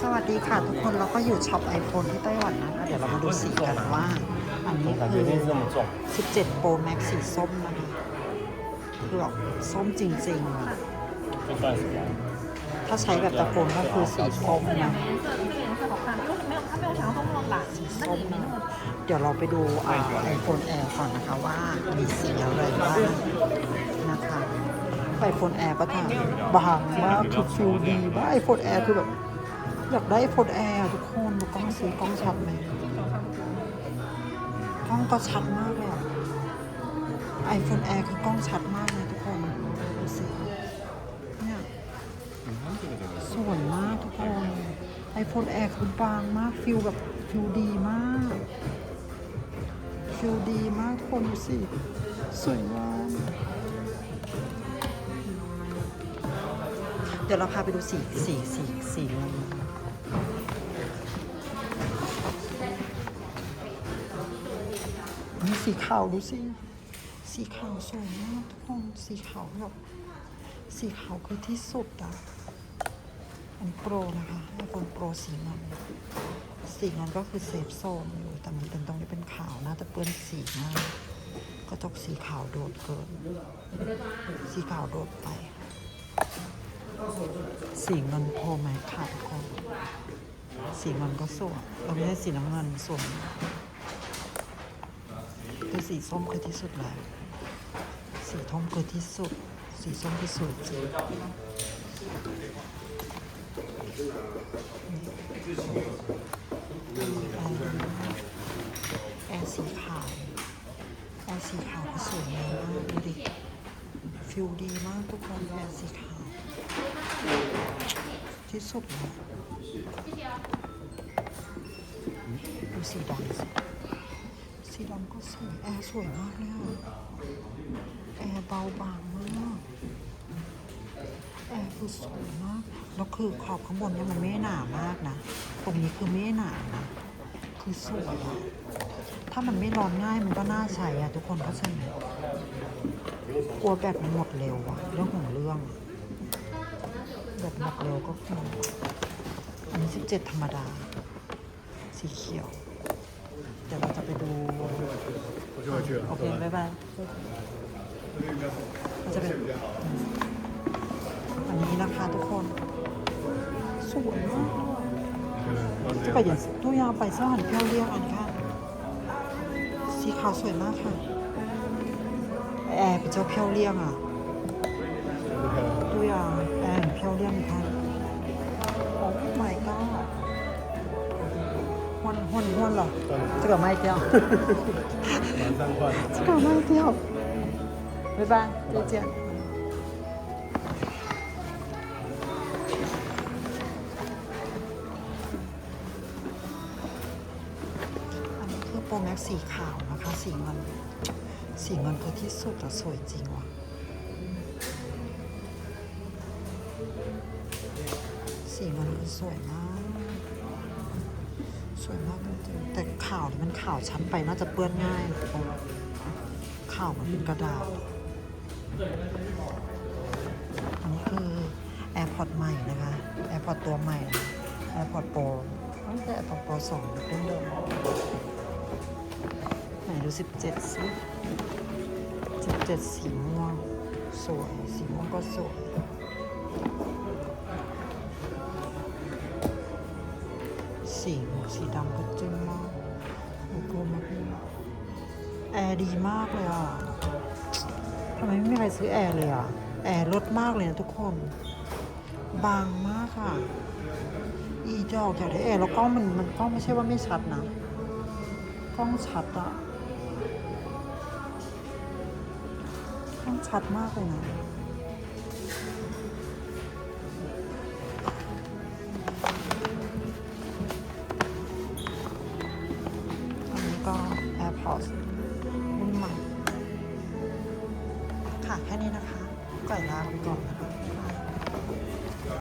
สวัสดีค่ะทุกคนเราก็อยู่ช็อปไอโฟนที่ไต้หวันนะเดี๋ยวเรามาดูสีกันว่า อันนี้คือ17 Pro Max สีส้มนะคะคือแบบส้มจริงๆ ถ้าใช้แบบตะโกนก็คือสีส้มนะเดี๋ยวเราไปดูไอโฟนแอร์ก่อนนะคะว่ามีสีอะไรบ้างนะคะไอโฟนแอร์ก็ทำบางมากคือฟิลดีบ้างไอโฟนแอร์คือแบบ อยากได้ iPhone Air ทุกคนดูกล้องสีกล้องชัดไหมกล้องก็ชัดมากเลยอะ iPhone Air คือกล้องชัดมากเลยทุกคนดูสิเนี่ยสวยมากทุกคน iPhone Air คือบางมากฟิลแบบฟิลดีมากฟิลดีมากทุกคนดูสิสวยงามเดี๋ยวเราพาไปดูสีสีสีสีเงิน นี่สีขาวดูสิ สีขาวสวยมากทุกคน สีขาวแบบสีขาวคือที่สุดอะอันโปรนะคะไอโฟนโปรสีเงินสีเงินก็คือเซฟโซนอยู่ แต่มันเป็นตรงนี้เป็นขาวน่าจะเปื้อนสีมากก็ต้องสีขาวโดดเกิน สีขาวโดดไป สีเงินโพแม็กค่ะทุกคนสีเงินก็สวยเราไม่ได้สีน้ำเงินสวยคือสีส้มคือที่สุดแล้วสีทองคือที่สุด สีส้มที่สุดจริงแอร์สีขาวแอร์สีขาวก็สวยมมากดูดิฟิลดีมากทุกคนแอร์สีขาว ที่สุดเลยดูสีดำสิสีดำก็สวยแอร์สวยมากเลยอะแอร์เบาบางมากแอร์คือสวยมากแล้วคือขอบข้างบนเนี่ยมันไม่หนามากนะ ตรงนี้คือไม่หนานะคือสวยถ้ามันไม่ร้อนง่ายมันก็น่าใช้อะทุกคนเข้าใจไหมกลัวแบตมันหมดเร็วอะเรื่องของเรื่อง แบบหมดเร็วก็คืออันนี้17 ธรรมดา สีเขียว เดี๋ยวเราจะไปดู 我就回去了 โอเค บ๊ายบายเราจะเป็นอันนี้นะคะทุกคน สวยมาก这个颜色对呀、白色很漂亮啊，你看，สีขาวสวยมากค่ะ แอร์比较漂亮啊。对呀、 เดือนพันโอ้ my god ฮวนฮวนฮวนเหรอจะกลับม่เที่ยวจะกลับม่เที่ยวบ๊ายบายเจ๊เจ๊โปรแม็กสีขาวนะคะ สีเงิน สีเงินคือที่สุดอะสวยจริงว่ะ สีมันสวยมาก สวยมากจริงๆแต่ข่าวนี่มันข่าวชั้นไปน่าจะเปื้อนง่ายข่าวมันเป็นกระดาษ อันนี้คือ AirPod ใหม่นะคะ AirPod ตัวใหม่นะ AirPod Pro ไม่ใช่ AirPod Pro 2รุ่นเดิมไหนดู17สิ17สีม่วงสวย สีม่วงก็สวย สีสีดำก็จึ้งมากโอ้โหมากแอร์ดีมากเลยอะทำไมไม่มีใครซื้อแอร์เลยอะ แอร์ลดมากเลยนะทุกคน บางมากค่ะ อีจอกอยากได้แอร์แล้วกล้องมันมันกล้องไม่ใช่ว่าไม่ชัดนะ กล้องชัดอะกล้องชัดมากเลยนะ AirPods รุ่นใหม่ค่ะแค่นี้นะคะก่อยลาไปก่อนนะคะ